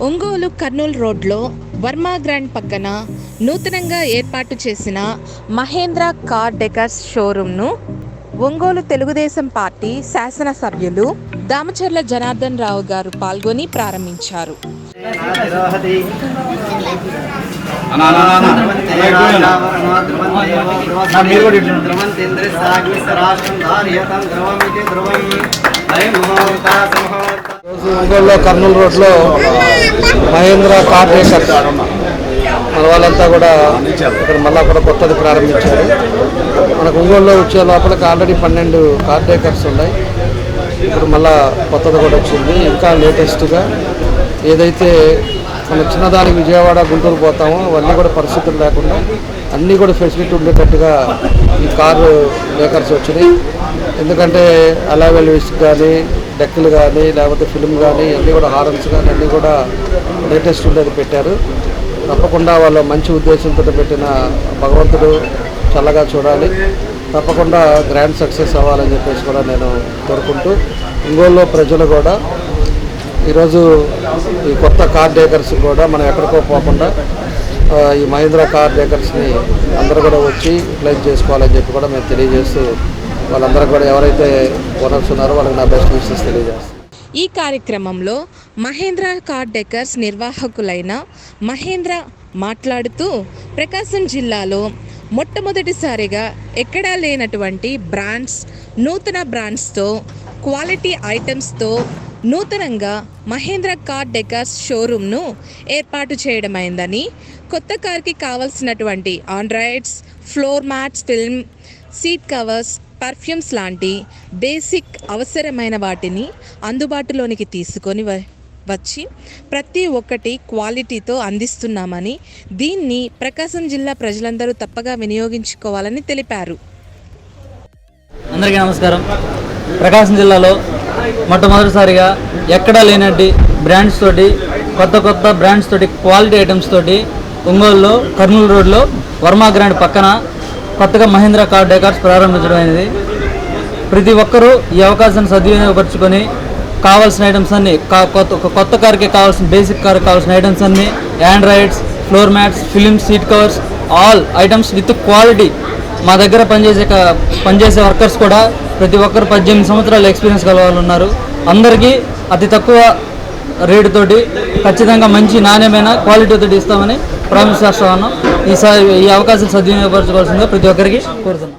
ఒంగోలు కర్నూలు రోడ్లో వర్మా గ్రాండ్ పక్కన నూతనంగా ఏర్పాటు చేసిన మహేంద్ర కార్ డెకర్స్ షోరూంను ఒంగోలు తెలుగుదేశం పార్టీ శాసనసభ్యులు దామచర్ల జనార్దన్ రావు గారు పాల్గొని ప్రారంభించారు. ఒంగోలులో కర్నూలు రోడ్లో మహేంద్ర కార్ రేకర్స్ మన వాళ్ళంతా కూడా ఇక్కడ మళ్ళా కూడా కొత్తది ప్రారంభించారు. మనకు ఒంగోలులో వచ్చే లోపలికి ఆల్రెడీ పన్నెండు కార్ టేకర్స్ ఉన్నాయి. ఇప్పుడు మళ్ళా కొత్తది కూడా వచ్చింది. ఇంకా లేటెస్ట్గా ఏదైతే మన చిన్నదానికి విజయవాడ గుంటూరు పోతామో అవన్నీ కూడా పరిస్థితులు లేకుండా అన్నీ కూడా ఫెసిలిటీ ఉండేటట్టుగా ఈ కారు మేకర్స్ వచ్చినాయి. ఎందుకంటే అలావెల్ విస్క్ కానీ డెక్కులు కానీ లేకపోతే ఫిల్మ్ కానీ అన్నీ కూడా హారన్స్ కానీ అన్నీ కూడా లేటెస్ట్ ఉండేది పెట్టారు. తప్పకుండా వాళ్ళ మంచి ఉద్దేశంతో పెట్టిన భగవంతుడు చల్లగా చూడాలి. తప్పకుండా గ్రాండ్ సక్సెస్ అవ్వాలని చెప్పేసి కూడా నేను కోరుకుంటూ ఒంగోలులో ప్రజలు కూడా ఈరోజు ఈ కొత్త కార్ డేకర్స్ కూడా మనం ఎక్కడికో పోకుండా ఈ మహీంద్రా కార్ డేకర్స్ని అందరూ కూడా వచ్చి యూటిలైజ్ చేసుకోవాలని చెప్పి కూడా మేము తెలియజేస్తూ వాళ్ళందరూ కూడా ఎవరైతే ఓనర్స్ ఉన్నారో వాళ్ళకి నా బెస్ట్ విషెస్ తెలియజేస్తాను. ఈ కార్యక్రమంలో మహేంద్ర కార్ డెకర్స్ నిర్వాహకులైన మహేంద్ర మాట్లాడుతూ ప్రకాశం జిల్లాలో మొట్టమొదటిసారిగా ఎక్కడా లేనటువంటి బ్రాండ్స్ నూతన బ్రాండ్స్తో క్వాలిటీ ఐటమ్స్తో నూతనంగా మహేంద్ర కార్ డెకర్స్ షోరూమ్ను ఏర్పాటు చేయడమైందని కొత్త కార్కి కావలసినటువంటి androids floor mats film seat covers perfumes లాంటి బేసిక్ అవసరమైన వాటిని అందుబాటులోనికి తీసుకొని వ- వచ్చి ప్రతి ఒక్కటి క్వాలిటీతో అందిస్తున్నామని దీన్ని ప్రకాశం జిల్లా ప్రజలందరూ తప్పగా వినియోగించుకోవాలని తెలిపారు. అందరికీ నమస్కారం. ప్రకాశం జిల్లాలో మొట్టమొదటిసారిగా ఎక్కడా లేనట్టి బ్రాండ్స్ తోటి కొత్త కొత్త బ్రాండ్స్ తోటి క్వాలిటీ ఐటమ్స్ తోటి ఒంగోలులో కర్నూలు రోడ్లో వర్మా గ్రాండ్ పక్కన కొత్తగా మహేంద్ర కార్ డేకార్స్ ప్రారంభించడం అనేది ప్రతి ఒక్కరూ ఈ అవకాశాన్ని సద్వినియోగపరచుకొని కావాల్సిన ఐటమ్స్ అన్నీ కొత్త ఒక కొత్త కార్కి కావాల్సిన బేసిక్ కార్ కావాల్సిన ఐటమ్స్ అన్నీ androids floor mats film seat covers all items with quality మా దగ్గర పనిచేసే పనిచేసే వర్కర్స్ కూడా ప్రతి ఒక్కరు పద్దెనిమిది సంవత్సరాల ఎక్స్పీరియన్స్ గల వాళ్ళు ఉన్నారు. అందరికీ అతి తక్కువ రేటుతోటి ఖచ్చితంగా మంచి నాణ్యమైన క్వాలిటీతో ఇస్తామని ప్రామిస్ చేస్తా ఉన్నాం. ఈసారి ఈ అవకాశం సద్వినియోగపరచుకోవాల్సిందిగా ప్రతి ఒక్కరికి కోరుతున్నాం.